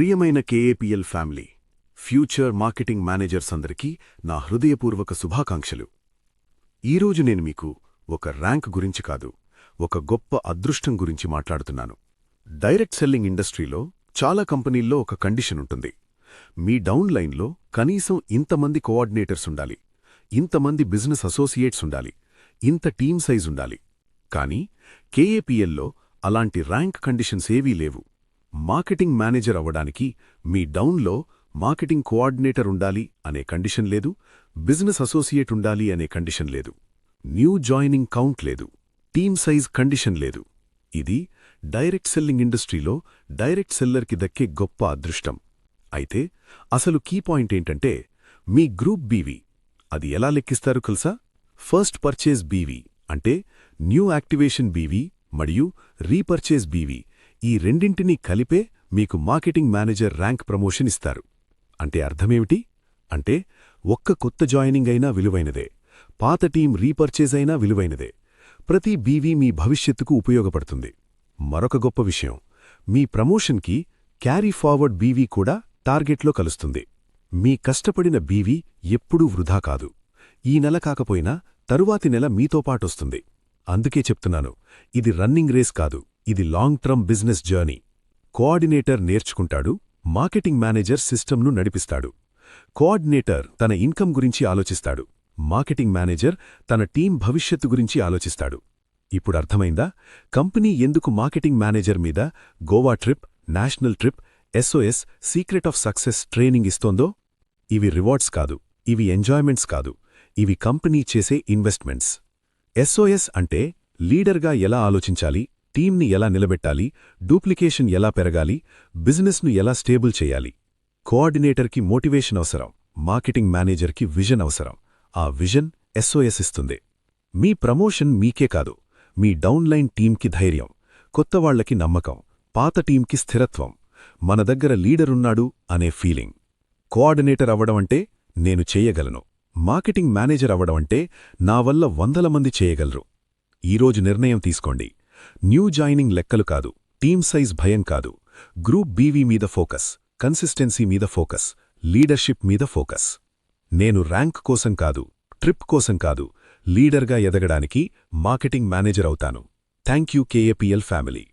ప్రియమైన KAPL family future marketing managers అందరికీ నా హృదయపూర్వక శుభాకాంక్షలు. ఈరోజు నేను మీకు ఒక ర్యాంక్ గురించి కాదు ఒక గొప్ప అదృష్టం గురించి మాట్లాడుతున్నాను. డైరెక్ట్ సెల్లింగ్ ఇండస్ట్రీలో చాలా కంపెనీల్లో ఒక కండిషన్ ఉంటుంది. మీ డౌన్ లైన్లో కనీసం ఇంతమంది కోఆర్డినేటర్స్ ఉండాలి ఇంతమంది బిజినెస్ అసోసియేట్స్ ఉండాలి ఇంత టీమ్ సైజ్ ఉండాలి. కానీ కేఏపిఎల్లో అలాంటి ర్యాంక్ కండిషన్స్ ఏవీ లేవు. మార్కెటింగ్ మేనేజర్ అవ్వడానికి మీ డౌన్లో మార్కెటింగ్ కోఆర్డినేటర్ ఉండాలి అనే కండిషన్ లేదు బిజినెస్ అసోసియేట్ ఉండాలి అనే కండిషన్ లేదు న్యూ జాయినింగ్ కౌంట్ లేదు టీమ్ సైజ్ కండిషన్ లేదు. ఇది డైరెక్ట్ సెల్లింగ్ ఇండస్ట్రీలో డైరెక్ట్ సెల్లర్కి దక్కే గొప్ప అదృష్టం. అయితే అసలు కీ పాయింట్ ఏంటంటే మీ గ్రూప్ బీవీ అది ఎలా లెక్కిస్తారు కలుసా ఫస్ట్ పర్చేజ్ బీవీ అంటే న్యూ యాక్టివేషన్ బీవీ మరియు రీపర్చేజ్ బీవీ ఈ రెండింటినీ కలిపే మీకు మార్కెటింగ్ మేనేజర్ ర్యాంక్ ప్రమోషన్ ఇస్తారు. అంటే అర్థమేమిటి? అంటే ఒక్క కొత్త జాయినింగ్ అయినా విలువైనదే. పాత టీం రీపర్చేజ్ అయినా విలువైనదే. ప్రతి బీవీ మీ భవిష్యత్తుకు ఉపయోగపడుతుంది. మరొక గొప్ప విషయం. మీ ప్రమోషన్కి క్యారీ ఫార్వర్డ్ బీవీ కూడా టార్గెట్లో కలుస్తుంది. మీ కష్టపడిన బీవీ ఎప్పుడూ వృధా కాదు. ఈ నెల కాకపోయినా తరువాతి నెల మీతో పాటొస్తుంది అందుకే చెప్తున్నాను ఇది రన్నింగ్ రేస్ కాదు. ఇది long term business journey. Coordinator నేర్చుకుంటాడు మార్కెటింగ్ మేనేజర్ సిస్టమ్ను నడిపిస్తాడు. కోఆర్డినేటర్ తన ఇన్కమ్ గురించి ఆలోచిస్తాడు మార్కెటింగ్ మేనేజర్ తన టీం భవిష్యత్తు గురించి ఆలోచిస్తాడు. ఇప్పుడు అర్థమైందా? కంపెనీ ఎందుకు మార్కెటింగ్ మేనేజర్ మీద Goa trip national trip SOS secret of success training ఇస్తోందో? ఇవి రివార్డ్స్ కాదు ఇవి ఎంజాయ్మెంట్స్ కాదు ఇవి కంపెనీ చేసే ఇన్వెస్ట్మెంట్స్. ఎస్ఓఎస్ అంటే లీడర్గా ఎలా ఆలోచించాలి టీంని ఎలా నిలబెట్టాలి డూప్లికేషన్ ఎలా పెరగాలి బిజినెస్ను ఎలా స్టేబుల్ చేయాలి. కోఆర్డినేటర్కి మోటివేషన్ అవసరం మార్కెటింగ్ మేనేజర్కి విజన్ అవసరం. ఆ విజన్ ఎస్ఓఎస్ ఇస్తుంది. మీ ప్రమోషన్ మీకే కాదు మీ డౌన్లైన్ టీంకి ధైర్యం కొత్తవాళ్ళకి నమ్మకం పాత టీంకి స్థిరత్వం మన దగ్గర లీడరున్నాడు అనే ఫీలింగ్. కోఆర్డినేటర్ అవ్వడమంటే నేను చేయగలను మార్కెటింగ్ మేనేజర్ అవ్వడమంటే నా వల్ల వందల మంది చేయగలరు. ఈరోజు నిర్ణయం తీసుకోండి. న్యూ జాయినింగ్ లెక్కలు కాదు టీమ్ సైజ్ భయం కాదు. గ్రూప్ బీవీ మీద ఫోకస్ కన్సిస్టెన్సీ మీద ఫోకస్ లీడర్షిప్ మీద ఫోకస్. నేను ర్యాంక్ కోసం కాదు ట్రిప్ కోసం కాదు లీడర్గా ఎదగడానికి మార్కెటింగ్ మేనేజర్ అవుతాను. Thank you KAPL family.